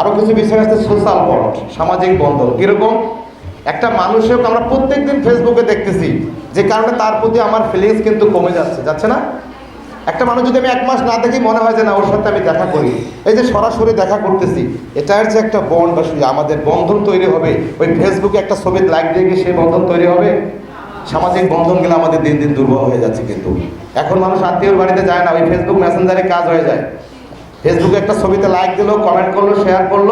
আরও কিছু বিষয় আছে সোশ্যাল বন্ড সামাজিক বন্ধন কীরকম? একটা মানুষকে আমরা প্রত্যেকদিন ফেসবুকে দেখতেছি, যে কারণে তার প্রতি আমার ফিলিংস কিন্তু কমে যাচ্ছে যাচ্ছে না? একটা মানুষ যদি আমি এক মাস না দেখি, মনে হয় যে না, ওর সাথে আমি দেখা করি। এই যে সরাসরি দেখা করতেছি, এটার যে একটা বন্ড বা আমাদের বন্ধন তৈরি হবে, ওই ফেসবুকে একটা ছবি লাইক দিয়ে কি সেই বন্ধন তৈরি হবে? সামাজিক বন্ধনগুলো আমাদের দিন দিন দুর্বল হয়ে যাচ্ছে কিন্তু। এখন মানুষ আত্মীয়র বাড়িতে যায় না, ওই ফেসবুক মেসেঞ্জারে কাজ হয়ে যায়। ফেসবুকে একটা ছবিতে লাইক দিলো কমেন্ট করল শেয়ার করল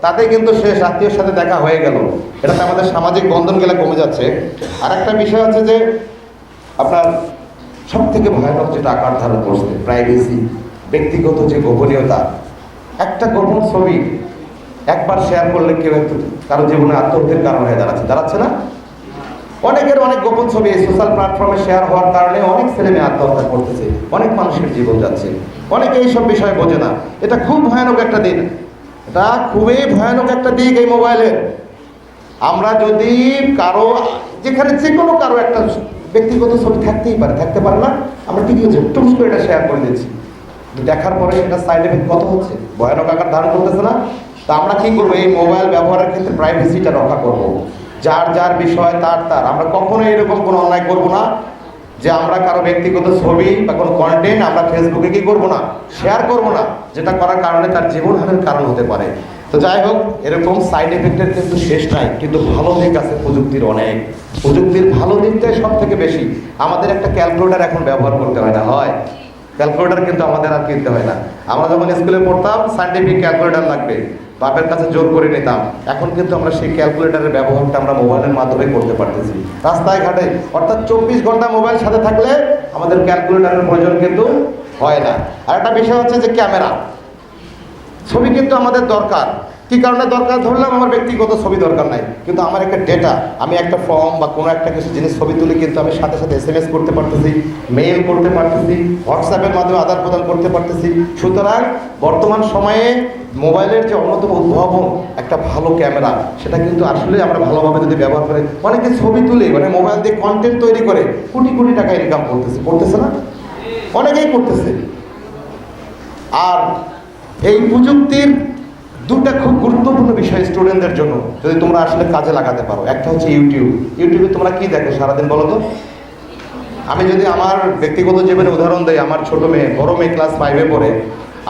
তাতে কিন্তু শেষ আত্মীয়ের সাথে দেখা হয়ে গেল। এটাতে আমাদের সামাজিক বন্ধন গেলে কমে যাচ্ছে। আর একটা বিষয় হচ্ছে যে, আপনার সব থেকে ভয়ানক যেটা আকার ধারণ করছে প্রাইভেসি ব্যক্তিগত যে গোপনীয়তা, একটা গোপন ছবি একবার শেয়ার করলে কেউ একটু কারও জীবনে আত্মহত্যার কারণ হয়ে দাঁড়াচ্ছে। দাঁড়াচ্ছে না? অনেকের অনেক গোপন ছবি সোশ্যাল প্ল্যাটফর্মে শেয়ার হওয়ার কারণে অনেক ছেলে মেয়ে আত্মহত্যা করতেছে, অনেক মানুষের জীবন যাচ্ছে। অনেকে এইসব বিষয়ে বোঝে না। এটা খুব ভয়ানক একটা দিন। এটা খুবই ভয়ানক একটা দিক এই মোবাইলের আমরা যদি কারও, যেখানে যে কোনো কারও একটা ব্যক্তিগত ছবি থাকতেই পারে, থাকতে পারে না, আমরা কি হচ্ছে টুস করে এটা শেয়ার করে দিচ্ছি। দেখার পরে এটা সাইড এফেক্ট কত হচ্ছে? ভয়ানক আকার ধারণ করতেছে না। তা আমরা কি করব? এই মোবাইল ব্যবহারের ক্ষেত্রে প্রাইভেসিটা রক্ষা করব। যার যার বিষয়, তার তার। আমরা কখনো এরকম কোনো অন্যায় করব না যে আমরা কারও ব্যক্তিগত ছবি বা কোনো কন্টেন্ট আমরা ফেসবুকে কি করব না শেয়ার করব না, যেটা করার কারণে তার জীবনহানির কারণ হতে পারে। তো যাই হোক, এরকম সাইড এফেক্টের কিন্তু শেষ নাই, কিন্তু ভালো দিক আছে প্রযুক্তির অনেক। প্রযুক্তির ভালো দিকটাই সব থেকে বেশি। আমাদের একটা ক্যালকুলেটার এখন ব্যবহার করতে হয় না, হয়। ক্যালকুলেটার কিন্তু আমাদের আর কিনতে হয় না। আমরা যখন স্কুলে পড়তাম সাইন্টিফিক ক্যালকুলেটার লাগবে। বাপের কাছে জোর করে নিতাম। এখন কিন্তু আমরা সেই ক্যালকুলেটারের ব্যবহারটা আমরা মোবাইলের মাধ্যমে করতে পারতেছি। রাস্তায় ঘাটে, অর্থাৎ চব্বিশ ঘণ্টা মোবাইল সাথে থাকলে আমাদের ক্যালকুলেটারের প্রয়োজন কিন্তু হয় না। আর একটা বিষয় হচ্ছে যে ক্যামেরা। ছবি কিন্তু আমাদের দরকার। কি কারণে দরকার? ধরলাম আমার ব্যক্তিগত ছবি দরকার নাই। কিন্তু আমার একটা ডেটা আমি একটা ফর্ম বা কোনো একটা কিছু জিনিস ছবি তুলে, কিন্তু আমি সাথে সাথে এস এম এস করতে পারতেছি মেইল করতে পারতেছি হোয়াটসঅ্যাপের মাধ্যমে আদান প্রদান করতে পারতেছি। সুতরাং বর্তমান সময়ে মোবাইলের যে অন্যতম উদ্ভাবন, একটা ভালো ক্যামেরা, সেটা কিন্তু আসলে আমরা ভালোভাবে যদি ব্যবহার করি, অনেকে ছবি তুলে মানে মোবাইল দিয়ে কন্টেন্ট তৈরি করে, কোটি কোটি টাকা ইনকাম করতেছে। করতেছে না? অনেকেই করতেছে। আর এই প্রযুক্তির দুটা খুব গুরুত্বপূর্ণ বিষয় স্টুডেন্টদের জন্য যদি তোমরা আসলে কাজে লাগাতে পারো। একটা হচ্ছে ইউটিউব ইউটিউবে তোমরা কি দেখো সারাদিন বলো তো? আমি যদি আমার ব্যক্তিগত জীবনে উদাহরণ দেই, আমার ছোট মেয়ে, বড় মেয়ে ক্লাস ফাইভে পড়ে,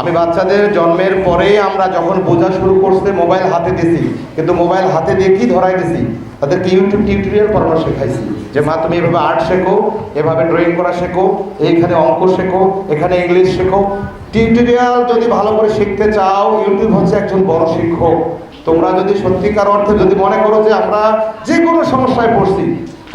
আমি বাচ্চাদের জন্মের পরেই আমরা যখন বোঝা শুরু করছে মোবাইল হাতে দিছি। কিন্তু মোবাইল হাতে দিয়ে কি ধরাই দিছি? তাদেরকে ইউটিউব টিউটোরিয়াল পড়ানো শেখাইছি যে, মা, তুমি এভাবে আর্ট শেখো, এভাবে ড্রয়িং করা শেখো, এইখানে অঙ্ক শেখো, এখানে ইংলিশ শেখো। টিউটোরিয়াল যদি ভালো করে শিখতে চাও ইউটিউব হচ্ছে একজন বড় শিক্ষক। তোমরা যদি সত্যিকার অর্থে যদি মনে করো যে আমরা যে কোনো সমস্যায় পড়ছি,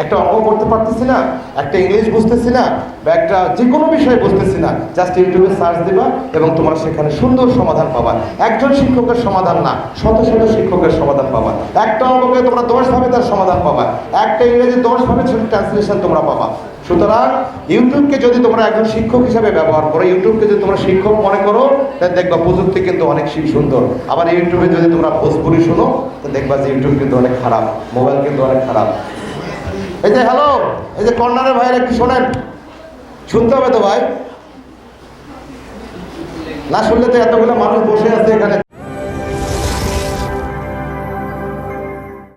একটা অঙ্ক করতে পারতেছি না, একটা ইংলিশ বুঝতেছি না, বা একটা যে কোনো বিষয় বুঝতেছি না জাস্ট ইউটিউবে সার্চ দিবা এবং তোমরা সেখানে সুন্দর সমাধান পাবা। একজন শিক্ষকের সমাধান না, শত শত শিক্ষকের সমাধান পাবা। একটা অঙ্ককে তোমরা দশভাবে তার সমাধান পাবা। একটা ইংরেজি দশভাবে ট্রান্সলেশন তোমরা পাবা। সুতরাং ইউটিউবকে যদি তোমরা একজন শিক্ষক হিসাবে ব্যবহার করো ইউটিউবকে যদি তোমরা শিক্ষক মনে করো তাহলে দেখবা প্রযুক্তি কিন্তু অনেক সুন্দর। আবার ইউটিউবে যদি তোমরা ভোজপুরি শোনো তো দেখবা যে ইউটিউব কিন্তু অনেক খারাপ মোবাইল কিন্তু অনেক খারাপ। এই যে হ্যালো এই যে কর্নারের ভাইয়ের একটু শোনেন। শুনতে হবে তো ভাই। না শুনলে তো এতগুলো মানুষ বসে আছে এখানে